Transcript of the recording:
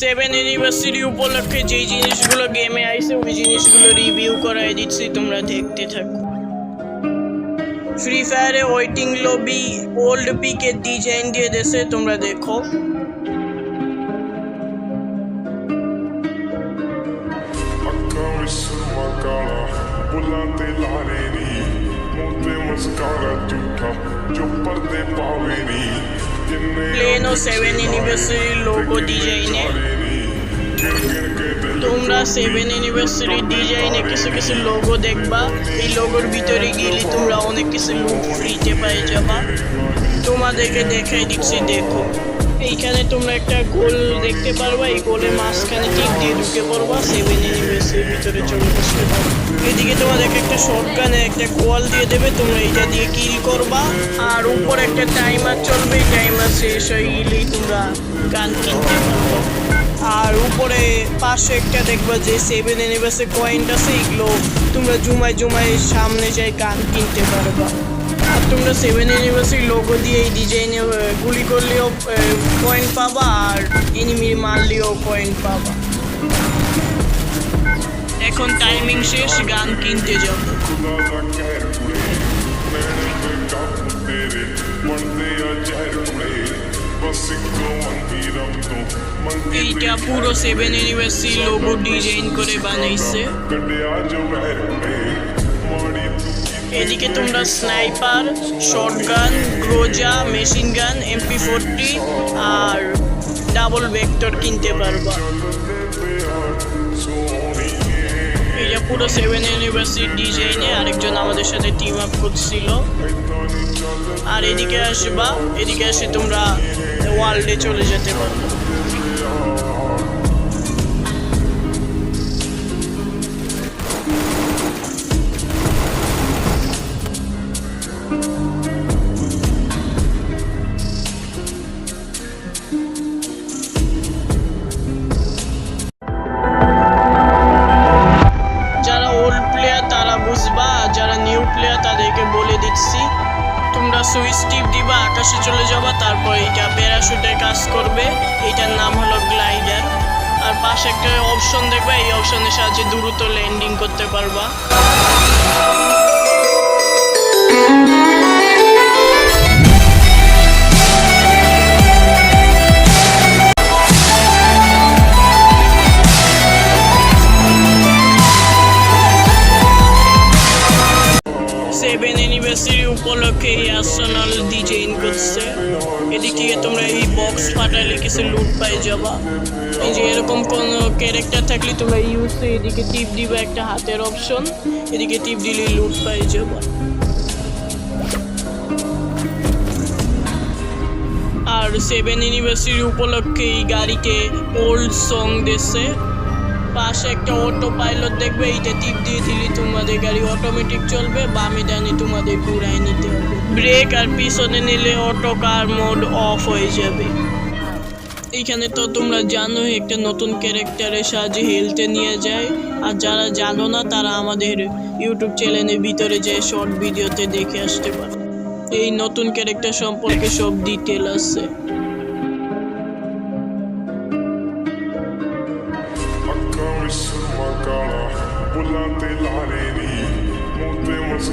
Seven university উপলক্ষে যেই জিনিসগুলো গেমে আইছে, ওই জিনিসগুলো রিভিউ করাই দিচ্ছি, তোমরা দেখতে থাকো। ফ্রি ফায়ারে ওয়েটিং লবি ওল্ড পিকের ডিজাইন দিয়ে দেশে তোমরা দেখো। बुलाते लारे नी, मुंह ते मुस्कारा प्लेनो सेवन एनिवर्सरी लोगो डीजे ने তোমরা সেভেন অ্যানিভার্সারি ডিজাইনে কিছু কিছু লোগো দেখবা এই লোগোর ভিতরে গেলে তোমরা অনেক কিছু লুক ফ্রিতে পেয়ে যাবা তোমাদেরকে দেখাই দিচ্ছি দেখো এইখানে তোমরা একটা গোল দেখতে পারবা, এই গোলের মাঝখানে টিপ দিয়ে ঢুকে পড়বা সেভেন ইউনিভার্সিটির ভিতরে চলে আসতে এদিকে তোমাদেরকে একটা শর্টগানে একটা কোয়াল দিয়ে দেবে, তোমরা এটা দিয়ে কিল করবা। আর উপরে একটা টাইমার চলবে টাইমার শেষ হয়ে গেলেই তোমরা গান কিনতে পারব। আর উপরে পাশে একটা দেখবা যে সেভেন এনিভার্সের কয়েন্ট আছে, এগুলো তোমরা জুমায় জুমায় সামনে যাই গান কিনতে পারবা। তোমরা সেভেন ইউনিভার্সিটির লোগো দিয়ে এই ডিজাইনে গুলি করলেও পয়েন্ট পাবা আর এনিমি মারলেও পয়েন্ট পাবা। এখন টাইমিং শেষ, গান কিনতে যাব এইটা পুরো সেভেন ইউনিভার্সিটি লোগো ডিজাইন করে বানাইছে। এদিকে তোমরা sniper, shotgun Groza machine gun, MP forty আর ডাবল ভেক্টর কিনতে পারবা। এটা পুরো সেভেন ইউনিভার্সিটি ডিজাইনে আরেকজন আমাদের সাথে টিম আপ করছিল। আর এদিকে আসবা, এদিকে আসে তোমরা ওয়ার্ল্ডে চলে যেতে পারবে। টিপ দিবা আকাশে চলে যাবা তারপর এটা প্যারাশুটের কাজ করবে। এটার নাম হলো গ্লাইডার আর পাশে একটা অপশন দেখবে, এই অপশনের সাহায্যে দ্রুত ল্যান্ডিং করতে পারবা। উপলক্ষে এই আর্সেনাল ডিজাইন করছে এদিক তোমরা এই বক্স ফাটাইলে কিছু লুট পাই যাবা। এই যে এরকম কোন ক্যারেক্টার থাকলে তোমরা ইউজ এদিকে টিপ দিবা একটা হাতের অপশন এদিকে টিপ দিলে লুট পাই যাবা। আর সেভেন ইউনিভার্সিটি উপলক্ষে এই গাড়িকে ওল্ড সং দিচ্ছে পাশে একটা অটো পাইলট দেখবে এইটা টিপ দিয়ে দিলে তোমাদের গাড়ি অটোমেটিক চলবে, বামে ডানে তোমাদের ঘুরাই নিতে হবে। ব্রেক আর পিছনে নিলে অটো কার মোড অফ হয়ে যাবে। এইখানে তো তোমরা জানো একটা নতুন ক্যারেক্টারের সাহায্যে হেলতে নিয়ে যায়। আর যারা জানো না, তারা আমাদের ইউটিউব চ্যানেলের ভিতরে যে শর্ট ভিডিওতে দেখে আসতে পারে। এই নতুন ক্যারেক্টার সম্পর্কে সব ডিটেল আছে। ਸੁਰਮਾ ਕਾਲਾ ਬੁੱਲਾਂ ਤੇ ਲਾਰੇ ਨੀ ਮੂੰਹ ਤੇ ਮੁਸ